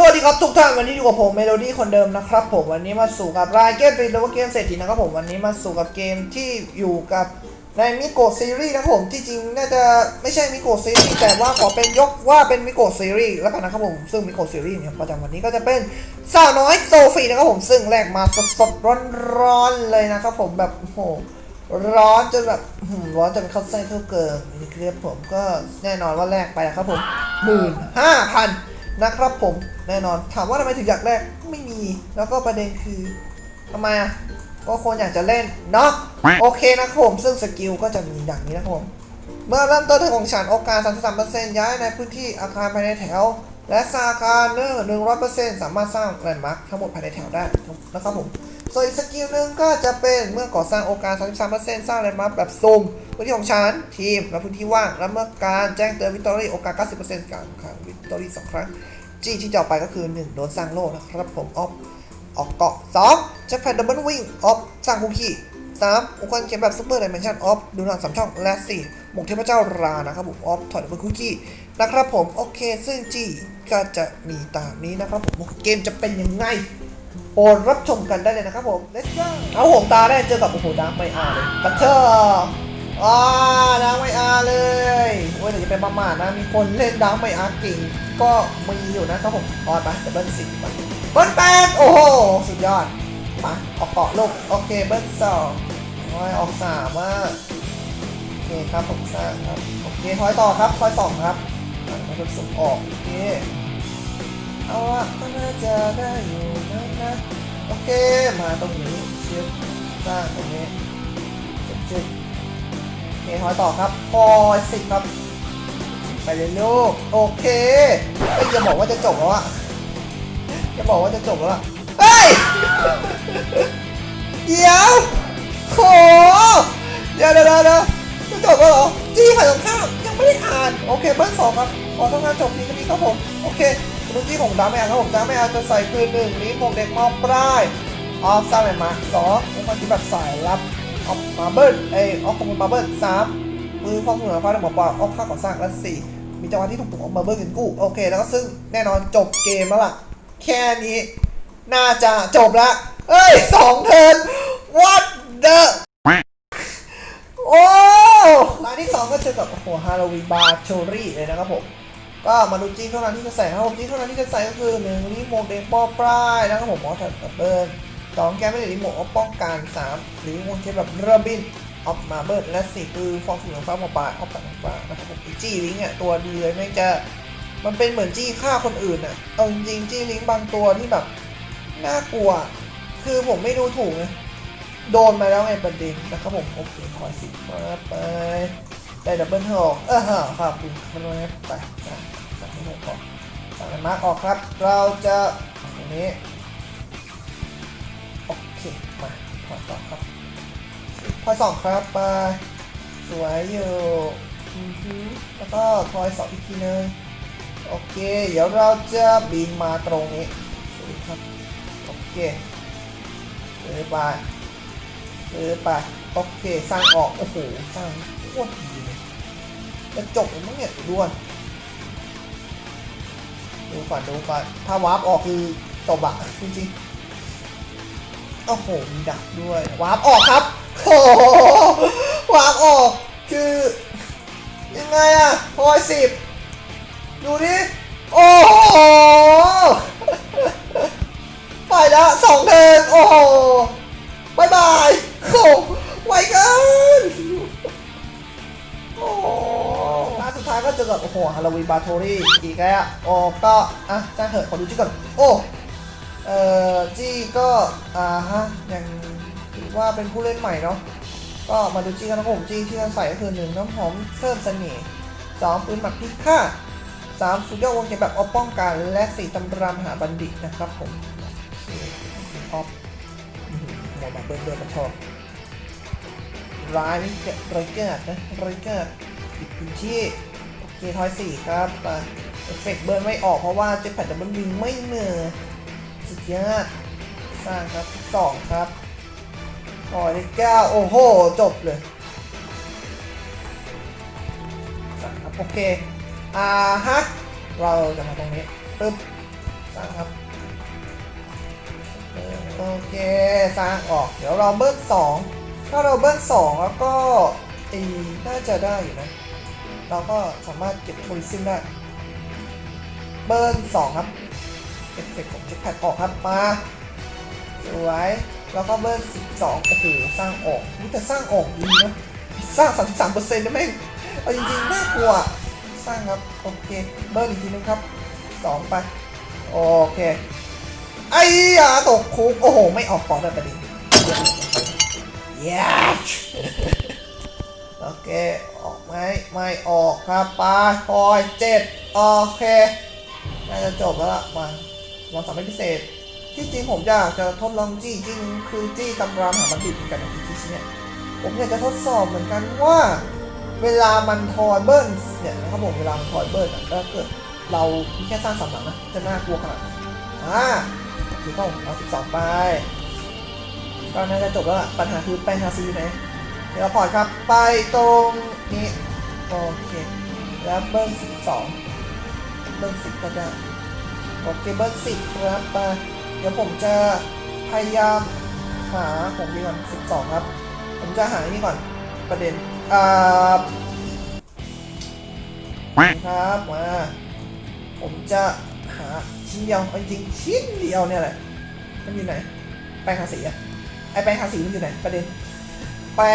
สวัสดีครับทุกท่านวันนี้อยู่กับผมเมโลดี้คนเดิมนะครับผมวันนี้มาสู่กับรายเกมเป็นโดเกมเศรษฐีนะครับผมวันนี้มาสู่กับเกมที่อยู่กับในมิโกะซีรีส์นะครับผมที่จริงน่าจะไม่ใช่มิโกะซีรีส์แต่ว่าขอเป็นยกว่าเป็นมิโกะซีรีส์แล้วกันนะครับผมซึ่งมิโกะซีรีส์เนี่ยประจำวันนี้ก็จะเป็นสาวน้อยโซฟีนะครับผมซึ่งแรกมาสดๆร้อนๆเลยนะครับผมแบบโอ้โหร้อนจนแบบร้อนจนเข้าไส้เข้าเกินนี่คือผมก็แน่นอนว่าแลกไปนะครับผมหมื่นห้าพัน นะครับผมแน่นอน ถามว่าทำไมถึงอยากแลกไม่มี แล้วก็ประเด็นคือทำไมอะก็คนอยากจะเล่นเนาะโอเคนะครับผมซึ่งสกิลก็จะมีอย่างนี้นะครับผมเมื่อเริ่มต้นของฉันโอกาส 33%ย้ายในพื้นที่อาคารภายในแถว และสร้างอาคารเนื้อ100%สามารถสร้างแลนด์มาร์คทั้งหมดภายในแถวได้นะครับผมส่วนอีกสกิลหนึ่งก็จะเป็นเมื่อก่อสร้างโอกาส 33%สร้างแลนด์มาร์คแบบซูม พื้นที่ของฉันทีมและพื้นที่ว่างและเมื่อการแจ้งเตือนวิตตอรี่โอกาส 90%การครั้งวิตตอรี่สองครั้งจี้ที่จะออกไปก็คือ 1 โดนสร้างโล่นะครับผมออฟออกเกาะ2แจ็คแพดดับเบิลวิ่งออฟสร้างคุกกี้3องค์กรเขียนแบบซูเปอร์ไดเมนชั่นออฟดูหนังสามช่องและ4หมกเทพเจ้ารานะครับผมออฟถอดดับเบิลคุกกี้นะครับผมโอเคซึ่งจี้ก็จะมีตามนี้นะครับผมเกมจะเป็นยังไงโปรดรับชมกันได้เลยนะครับผม let's go เอาผมตาได้เจอกับโอ้โหดาร์กไมอาร์เลยบัตเตอร์ อ่าดาร์กไมอาเลยโอ้ยเดี๋ยวจะเป็นประมาทนะ มีคนเล่นดาร์กไมอาร์เก่งก็มีอยู่นะครับผมออนไปเบิ้ลสิบไปเบิ้ลแปดโอ้โห สุดยอดมาออกเกาะลูกโอเคเบิ้ลสองโอ้ยออกสามอะโอเคครับผมสร้างครับโอเคคอยต่อครับคอยสองครับมาเป็นสุกออกโอเคเอาละก็น่าจะได้อยู่นะนะโอเคมาตรงนี้เชือกสร้างตรงนี้เชือก เอหอยต่อครับพอยสิบครับ ไปเลยลูก โอเคเอ้ยอย่าบอกว่าจะจบแล้วอะอย่าบอกว่าจะจบแล้วอะเฮ้ย เดี๋ยวโหเดี๋ยวเดี๋ยวเดี๋ยวเดี๋ยวจะจบแล้วเหรอจี้ฝ่ายตรงข้ามยังไม่ได้อ่าน โอเคเบิ้ลสองครับขอทำงานจบนี้ก็นี้ครับผม โอเครุ่นที่ของดาแมนครับผมดาแมนจะใส่คือหนึ่งนี้ผมเด็กมอปลายออฟซ่าแมนมาสองผมมาที่แบบสายรับ ออฟมาเบิลเอยออฟคอมมาเบิลสามมือฟองเหนือฟ้าในหมอปลาออฟค่าก่อสร้างและสี่มีจังหวะที่ถูกถูกออกมาเบิลเงินกู้โอเค แล้วก็ซึ่งแน่นอนจบเกมแล้วล่ะ แค่นี้ น่าจะจบละเอ้ยสองเทิร์น what the โอ้ร้านที่สองก็เจอกับโอ้โหฮาโลวีนบาร์โชรี่เลยนะครับผมก็มาดูจีนเท่านั้นที่จะใส่นะครับผมจีนเท่านั้นที่จะใส่ก็คือหนึ่งรีโมเดมปอปลายนะครับผมมอสถัดเบิร์น สองแกมไม่ได้รีโมทป้องกันสามรีโมทเทปแบบเรบินออฟมาเบิร์นและสี่คือฟองสีเหลืองฟ้าหมอปลาออฟตัดฟ้านะครับผมจี้ลิงเนี่ยตัวดีเลยแม่งจะมันเป็นเหมือนจี้ฆ่าคนอื่นอะเอาจริงจี้ลิงบางตัวที่แบบน่ากลัว คือผมไม่ดูถูกไงโดนมาแล้วไงประเด็นนะครับผมโอเคขอสิมาไปได้ดับเบิลเทอร์เออฮะครับคุณครับไปสั่งสั่งให้หก่อนสั่งให้มาร์กออกครับ เราจะตรงนี้ พอต่อครับพอสองครับไปสวยอยู่แล้วก็พอยสองอีกทีนึงโอเค เดี๋ยวเราจะบินมาตรงนี้สวยครับ โอเคซื้อไปซื้อไปโอเค สร้างออก โอ้โห สร้างโคตรดีเลยจะจบหรือมั้งเนี่ยด้วนดูก่อนดูก่อนถ้าวาร์ปออกคือจบอะจริงๆ โอ้โหมีดักด้วยวาร์ปออกครับโอ้โหวาร์ปออกคือ ยังไงอะพอยสิบดูดิโอ้โหไปแล้วสองเทินโอ้โหบายบายโอ้ไวเกินโอ้ร้าสุดท้ายก็เจอกับโอ้โหฮาโลวีนบาโทรี่อีกแล้วโอ้ก็อะจ้างเถอะขอดูชื่อก่อนโอ้ เอ่อจี้ก็อ่าฮะยังถือว่าเป็นผู้เล่นใหม่เนาะก็มาดูจี้กันนะครับผมจี้ที่เราใส่ก็คือหนึ่งน้ำหอมเพิ่มเสน่ห์สองปืนหมักพิฆาตสามสุดยอดวงเขียนแบบออฟป้องกันและสี่ตำรามหาบัณฑิตนะครับผมโอเคออฟอื้อหือหัวมาเบิร์นเบิร์นมาชอบร้ายนี่เกิดไรเกิดนะไรเกิดอีกพื้นที่โอเคทอยสี่ครับไปเอฟเฟกต์เบิร์นไม่ออกเพราะว่าเจ็ตแพดดับเบิลวิงไม่เหนื่อย สุดยอดสร้างครับสองครับทอยได้เก้าโอ้โห จบเลยสามครับโอเค อ่าฮะ เราจะมาตรงนี้ปึ๊บสร้างครับ โอเค สร้างออก เดี๋ยวเราเบิ้ลสองถ้าเราเบิ้ลสองแล้วก็ตีน่าจะได้อยู่นะ เราก็สามารถเก็บโทริซึมได้ เบิ้ลสองครับ อฟเฟกต์ของเจ็ตแพดออกครับมาสวยแล้วก็เบิ้ลสิบสองโอ้โหสร้างออกนี่แต่สร้างออกดีนะสร้างสามสิบสามเปอร์เซ็นต์นะแม่งเอาจริงๆน่ากลัวสร้างครับโอเคเบิ้ลอีกทีนึงครับสองไปโอเคไอ้ยาตกคุกโอ้โห ไม่ออกก่อนเลยประเด็นเย้โอเค ออกไหมไม่ออกครับไปพอยเจ็ดโอเค น่าจะจบแล้วล่ะม ลองสำเร็จพิเศษ ที่จริงผมอยากจะทดลองจี้จริงคือจี้ตำรามหาบัณฑิตเหมือนกันนะที่ที่เนี่ยผมอยากจะทดสอบเหมือนกันว่า เวลามันทอยเบิร์นเนี่ยนะครับผมเวลามันทอยเบิร์นอะถ้าเกิดเราแค่สร้างสามหลังนะจะน่ากลัวขนาดไหนอ่าคือต้องเอาสิบสองไปก็น่าจะจบแล้วล่ะปัญหาคือไปหาซื้อไหนเดี๋ยวพอร์ตครับไปตรงนี้โอเคแล้วเบอร์นสิบสองเบอร์นสิบก็ได้ โอเคเบอร์สิบครับไปเดี๋ยวผมจะพยายามหาผมดีก่อนสิบสองครับ ผมจะหานี่ก่อนประเด็นอ่าครับมาผมจะหาชิ้นเดียวเอาจริงชิ้นเดียวเนี่ยแหละมันอยู่ไหนแปรงทาสีอะไอแปรงทาสีมันอยู่ไหนประเด็น แปร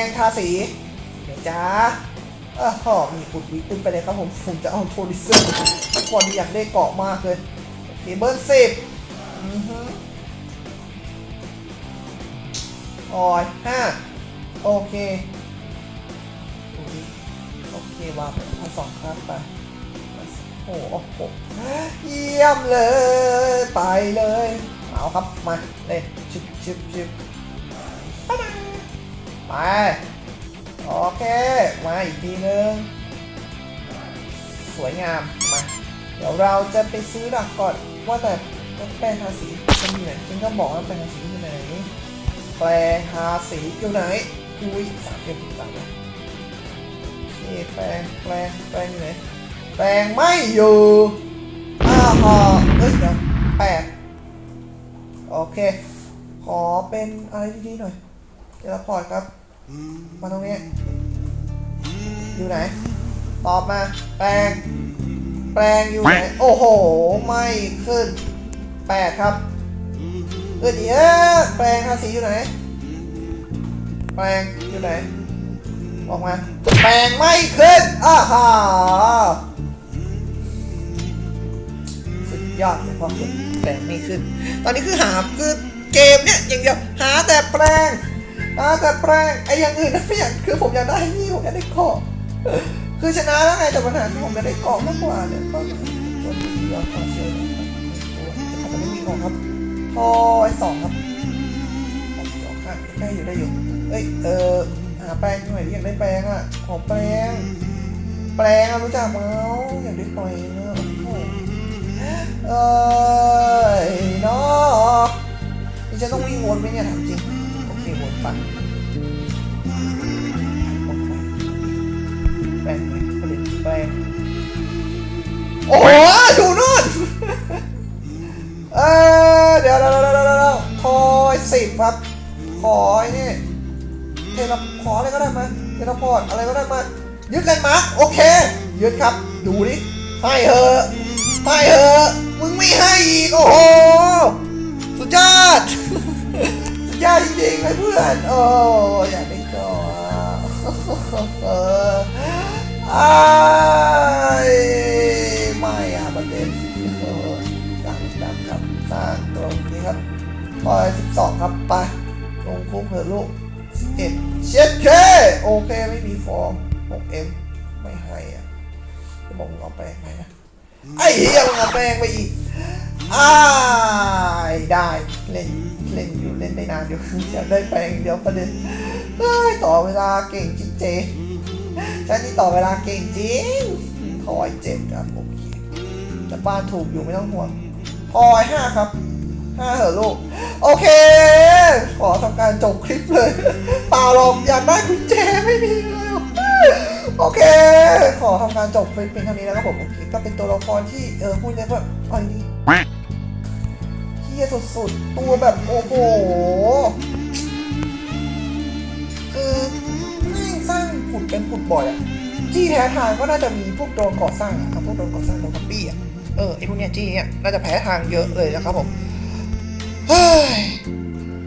งทาสีเดี๋ยวจ้าเออหอมีปุดวิตึ้งไปเลยครับผมผมจะเอาโทนิซึมก่อนอยากได้เกาะมากเลย โอเคเบิร์นสิบออยห้าโอเคโอเควางไปพันสองครับไปโอ้โหเยี่ยมเลย ไปเลย เอาครับ มาเลยชิบชิบชิบไปโอเค มาอีกทีนึง สวยงาม มา เดี๋ยวเราจะไปซื้อหลักก่อน ว่าแต่แปรงทาสีมันอยู่ไหนฉันก็บอกว่าแปรงทาสีอยู่ไหน แปรงทาสีอยู่ไหนอุ้ยสามเก็บสามแล้วนี่แปรงแปรงแปรงอยู่ไหน แปรงไม่อยู่อ้าวหอเฮ้ยเดี๋ยวแปดโอเค ขอเป็นอะไรดีๆหน่อยเทเลพอร์ตครับ มาตรงนี้ อยู่ไหน ตอบมา แปลง แปลงอยู่ไหน โอ้โห ไม่ขึ้นแปดครับเออเดี๋ยวแปลงทาสีอยู่ไหน แปลงอยู่ไหนบอกมา แปลงไม่ขึ้นอ้าฮ่าสุดยอดเลยพอขึ้นแปลงไม่ขึ้น ตอนนี้คือหาคือเกมเนี่ยอย่างเดียวหาแต่แปลงอ่าแต่แปลงไอ้อย่างอื่นนะไม่อยากคือผมอยากได้นี่ผมอยากได้เกาะ คือชนะแล้วไงแต่ปัญหาคือผมอยากได้เกาะมากกว่าเนี่ยก็ตัวที่ยอดคอเชียร์นะครับอาจจะไม่มีของครับพอไอ้สองครับสองค่ะได้อยู่ได้อยู่เอ้ยเออหาแปลงหน่อยอยากได้แปลงอะขอแปลง แปลงอะรู้จักมั้ยอยากได้แปลงอะโอ้โหเอ้ยเนาะนี่ฉันต้องวิ่งวนไหมเนี่ยถามจริงโอเควนไป แปลงไหมผลิตแปลงโอ้โหอยู่นู่นเออเดี๋ยวเดี๋ยวเดี๋ยวเดี๋ยวเดี๋ยวทอยสิบครับ ขอไอ้นี่เทเลขออะไรก็ได้มาเทเลพอร์ตอะไรก็ได้มายึดแลนด์มาร์คโอเค ยึดครับ ดูดิให้เหอะให้เหอะมึงไม่ให้อีกโอ้โหสุดยอดสุดยอดจริงๆเลยเพื่อนโอ้อยากได้ก่อน ไอ้ไม่อะประเด็นเออสร้างครับสร้างตรงนี้ครับปล่อยสิบสองครับไปลงคุกเถอะลูกสิบเอ็ดเช็ดเคโอเคไม่มีฟอร์มหกเอ็มไม่ให้อะจะบอกมึงเอาแปลงไปนะไอ้เหี้ยมึงเอาแปลงไปอีกอ้ายได้เล่นเล่นอยู่เล่นได้นานอยู่อยากได้แปลงเดี๋ยวประเด็นเฮ้ต่อเวลาเก่งจริงเจ ฉันนี่ต่อเวลาเก่งจริงทอยเจ็ดครับโอเคแต่บ้านถูกอยู่ไม่ต้องห่วงทอยห้าครับห้าเหรอลูก โอเค ขอทำการจบคลิปเลยเปล่าหรอกอยากได้กุญแจไม่มีเลยโอเค ขอทำการจบเป็นเพียงเท่านี้แล้วครับผมโอเคก็เป็นตัวละครที่เออพูดได้ว่าอะไรดีเฮียสุดๆ ตัวแบบโอ้โหคือ ขุดเป็นขุดบ่อยอะจี้แท้ทางก็น่าจะมีพวกโดนก่อสร้างครับพวกโดนก่อสร้างโดนคัมปี้อะเออไอพวกเนี้ยจี้เนี่ยน่าจะแพ้ทางเยอะเลยนะครับผมเฮ้ย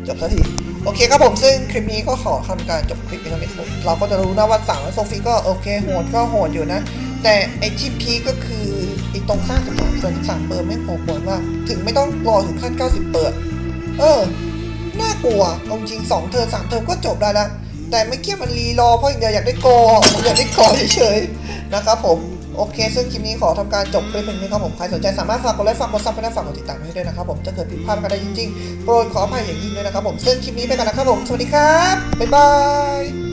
จบสักทีโอเคครับผมซึ่งคลิปนี้ก็ขอทำการจบคลิปนี้แล้วนะครับเราก็จะรู้นะว่าสั่งแล้วโซฟีก็โอเคโหดก็โหดอยู่นะ แต่ไอที่พีก็คือไอตรงสร้างสิบสามส่วนสิบสามเปอร์ไม่งโหดบ่อยมาถึงไม่ต้องรอถึงขั้นเก้าสิบเปอร์เออน่ากลัวจริงสองเทอสามเทอก็จบได้แล้ว แต่ไม่เกี่ยมันรีรอเพราะอย่างเดียวอยากได้กอผมอยากได้กอเฉยๆนะครับผมโอเค ซึ่งคลิปนี้ขอทำการจบคลิปเป็นนี้ครับผม ใครสนใจสามารถฝากกดไลค์ ฝากกดซับและฝากกดติดตามให้ด้วยนะครับผม จะเกิดผิดพลาดกันได้จริงๆ โปรดขออภัยอย่างยิ่งด้วยนะครับผม ซึ่งคลิปนี้ไปกันนะครับผม สวัสดีครับ บ๊ายบาย